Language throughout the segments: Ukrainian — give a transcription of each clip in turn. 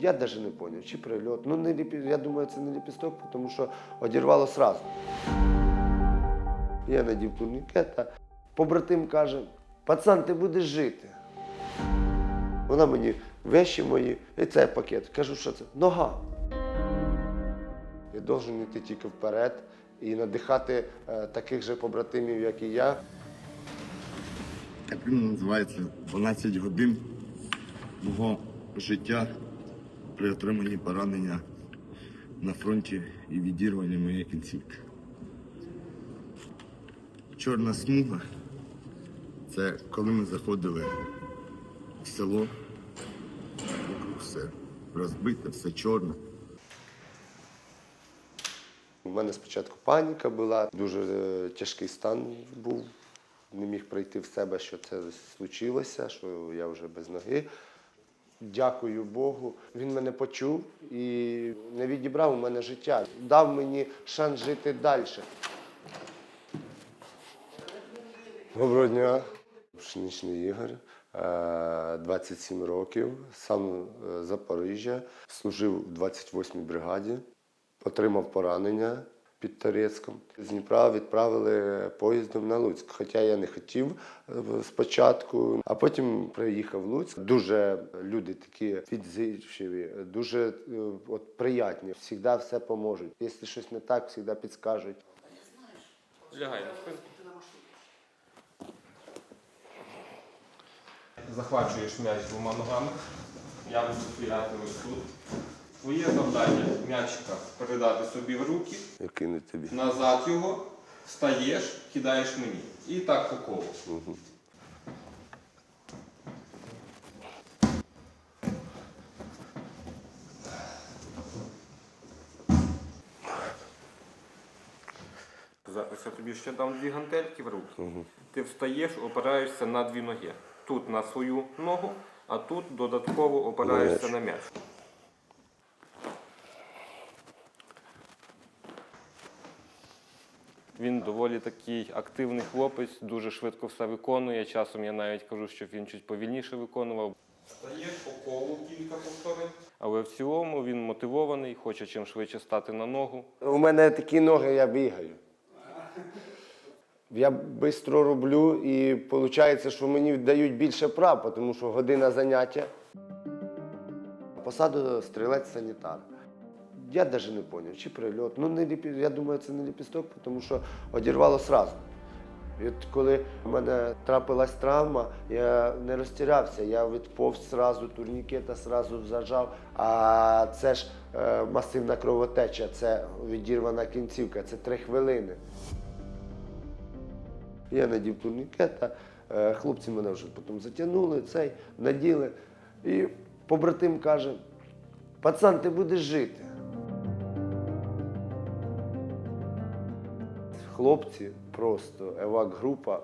Я навіть не зрозумів, чи прильот. Ну, не ліпі... я думаю, це не ліпісток, тому що одірвало сразу. Я надів турнікет, а побратим каже, пацан, ти будеш жити. Вона мені вещі мої, і цей пакет. Кажу, що це? Нога. Я должен йти тільки вперед і надихати е, таких же побратимів, як і я. Так він називається 12 годин мого життя при отриманні поранення на фронті і відірванні моєї кінцівки. Чорна смуга це коли ми заходили в село, все розбите, все чорне. У мене спочатку паніка була, дуже е, тяжкий стан був. Не міг прийти в себе, що це случилося, що я вже без ноги. Дякую Богу. Він мене почув і не відібрав у мене життя. Дав мені шанс жити далі. Доброго дня. Пшеничний Ігор, е, 27 років, сам е, Запоріжжя, служив в 28-й бригаді, отримав поранення під Торецьком. З Дніпра відправили поїздом на Луцьк. Хоча я не хотів е, спочатку, а потім приїхав в Луцьк. Дуже люди такі відзичливі, дуже е, от, приятні. Завжди все поможуть. Якщо щось не так, завжди підскажуть. Лягай захвачуєш м'яч двома ногами. Я буду стояти тут. Твоє завдання м'ячика передати собі в руки, Я тобі. назад його, встаєш, кидаєш мені. І так по колу. Зараз я тобі ще дам дві гантельки в руки. Ти встаєш, опираєшся на дві ноги. Тут на свою ногу, а тут додатково опираєшся М'яч. на м'яч. Він доволі такий активний хлопець, дуже швидко все виконує. Часом я навіть кажу, що він чуть повільніше виконував. Стаєш по колу кілька повторень. Але в цілому він мотивований, хоче чим швидше стати на ногу. У мене такі ноги, я бігаю. Я швидко роблю і виходить, що мені дають більше прав, тому що година заняття. Посаду стрілець-санітар. Я навіть не зрозумів, чи прильот. Ну, не ліпі... я думаю, це не ліпісток, тому що одірвало сразу. І от коли в мене трапилась травма, я не розтірявся, я відповз сразу, турнікета сразу зажав. А це ж е, масивна кровотеча, це відірвана кінцівка, це три хвилини. Я надів турнікет, а е, хлопці мене вже потім затягнули, цей, наділи. І побратим каже: пацан, ти будеш жити. Хлопці просто, евак-група,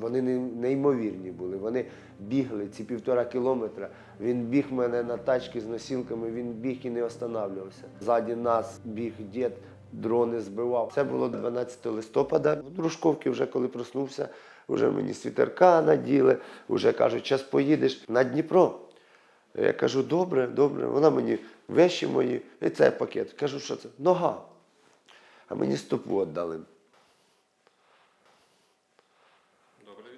вони неймовірні були. Вони бігли ці півтора кілометра. Він біг мене на тачки з носілками, він біг і не останавливався. Ззаді нас біг дід, дрони збивав. Це було 12 листопада. В Дружковці вже коли проснувся, вже мені світерка наділи, вже кажуть, час поїдеш на Дніпро. Я кажу, добре, добре. Вона мені вещі мої, і цей пакет. Кажу, що це? Нога. А мені стопу віддали.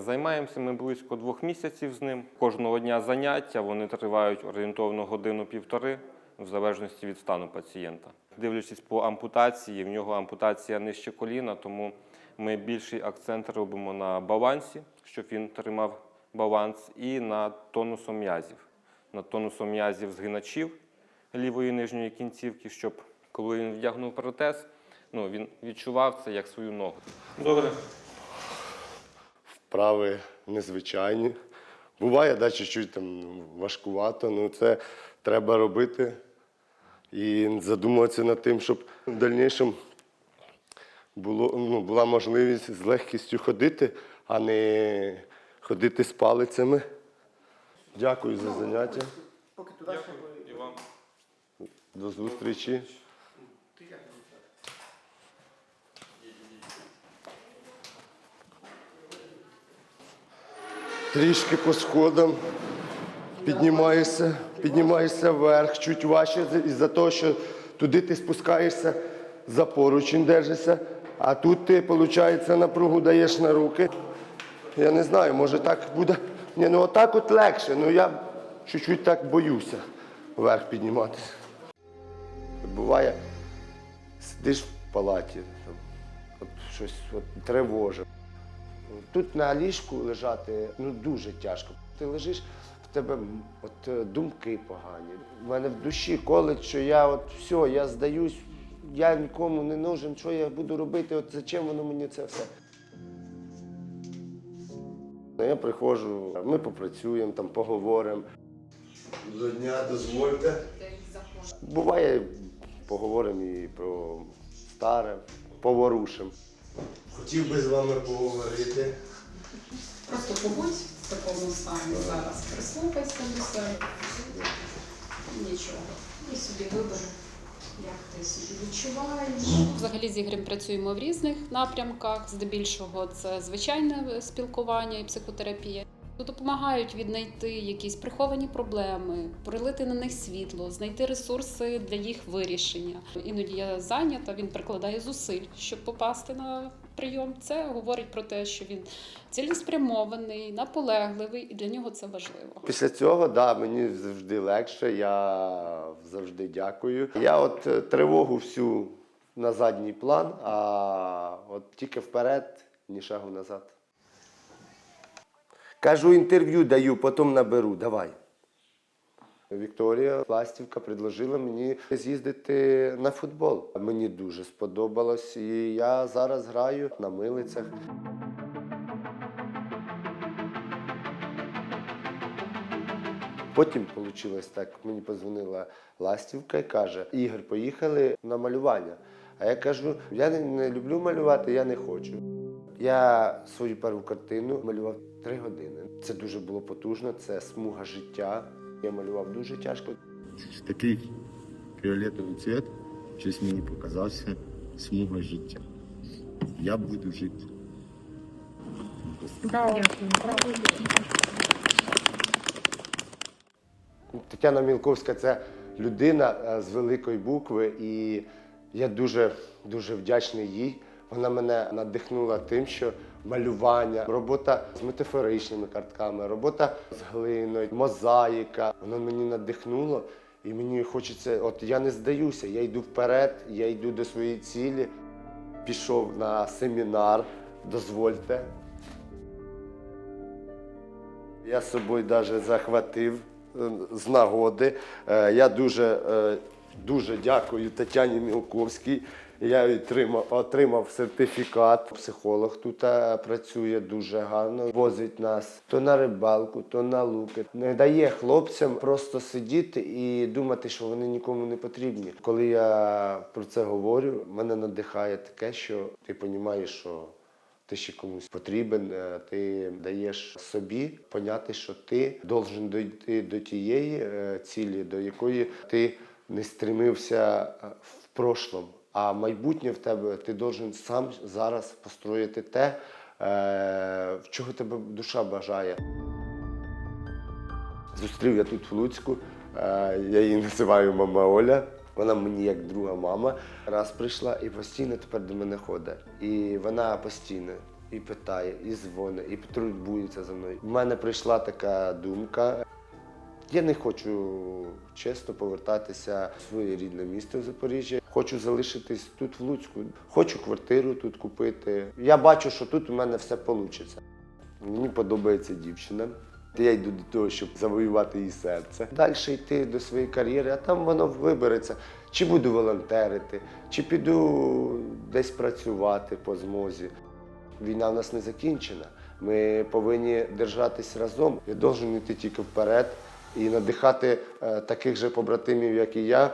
Займаємося ми близько двох місяців з ним. Кожного дня заняття вони тривають орієнтовно годину-півтори, в залежності від стану пацієнта. Дивлячись по ампутації, в нього ампутація нижче коліна, тому ми більший акцент робимо на балансі, щоб він тримав баланс, і на тонусом м'язів. На тонусом м'язів згиначів лівої нижньої кінцівки, щоб коли він вдягнув протез, ну, він відчував це як свою ногу. Добре. Вправи незвичайні. Буває, да, чуть-чуть там важкувато, ну це треба робити і задумуватися над тим, щоб в дальнішому було, ну, була можливість з легкістю ходити, а не ходити з палицями. Дякую за заняття. І вам. До зустрічі. Трішки по сходам. Піднімаєшся, піднімаєшся вверх, чуть важче із-за того, що туди ти спускаєшся за поручень держишся, а тут ти, виходить, напругу даєш на руки. Я не знаю, може так буде. Ні, ну отак от легше, ну я чуть-чуть так боюся вверх підніматися. Буває, сидиш в палаті, там, от щось от, тривожить. Тут на ліжку лежати ну, дуже тяжко. Ти лежиш, в тебе от, е, думки погані. У мене в душі колить, що я от все, я здаюсь, я нікому не нужен, що я буду робити, от зачем воно мені це все. Ну, Я приходжу, ми попрацюємо, там, поговоримо. До дня дозвольте. Буває, поговоримо і про старе, поворушимо. Хотів би з вами поговорити. Просто побудь в такому стані зараз, прислухайся до себе. Нічого. І собі вибери, як ти собі відчуваєш. Взагалі з Ігорем працюємо в різних напрямках. Здебільшого це звичайне спілкування і психотерапія. Допомагають віднайти якісь приховані проблеми, пролити на них світло, знайти ресурси для їх вирішення. Іноді я зайнята, він прикладає зусиль, щоб попасти на прийом. Це говорить про те, що він цілеспрямований, наполегливий, і для нього це важливо. Після цього, да, мені завжди легше, я завжди дякую. Я от е, тривогу всю на задній план, а от тільки вперед, ні шагу назад. Кажу, інтерв'ю даю, потім наберу. Давай. Вікторія Пластівка предложила мені з'їздити на футбол. Мені дуже сподобалось, і я зараз граю на милицях. Потім вийшло так, мені подзвонила Ластівка і каже: Ігор, поїхали на малювання. А я кажу: я не, люблю малювати, я не хочу. Я свою першу картину малював три години. Це дуже було потужно, це смуга життя. Я малював дуже тяжко. Такий фіолетовий цвіт, щось мені показався смуга життя. Я буду жити. Тетяна Мілковська це людина е, з великої букви, і я дуже, дуже вдячний їй. Вона мене надихнула тим, що малювання, робота з метафоричними картками, робота з глиною, мозаїка. Воно мені надихнуло, і мені хочеться, от я не здаюся, я йду вперед, я йду до своєї цілі. Пішов на семінар, дозвольте. Я з собою навіть захватив е, з нагоди. Е, Я дуже, е, дуже дякую Тетяні Мілковській. Я отримав, отримав сертифікат. Психолог тут е, працює дуже гарно. Возить нас то на рибалку, то на луки. Не дає хлопцям просто сидіти і думати, що вони нікому не потрібні. Коли я про це говорю, мене надихає таке, що ти розумієш, що ти ще комусь потрібен, е, ти даєш собі поняти, що ти должен дойти до тієї е, цілі, до якої ти не стремився в прошлом. А майбутнє в тебе ти должен сам зараз построїти те, е, в чого тебе душа бажає. Зустрів я тут в Луцьку, е, я її називаю мама Оля. Вона мені як друга мама. Раз прийшла і постійно тепер до мене ходить. І вона постійно і питає, і дзвонить, і турбується за мною. У мене прийшла така думка. Я не хочу чесно повертатися в своє рідне місто в Запоріжжя. Хочу залишитись тут в Луцьку. Хочу квартиру тут купити. Я бачу, що тут у мене все вийде. Мені подобається дівчина. Я йду до того, щоб завоювати її серце. Далі йти до своєї кар'єри, а там воно вибереться. Чи буду волонтерити, чи піду десь працювати по змозі. Війна в нас не закінчена. Ми повинні держатись разом. Я должен йти тільки вперед і надихати е, таких же побратимів, як і я,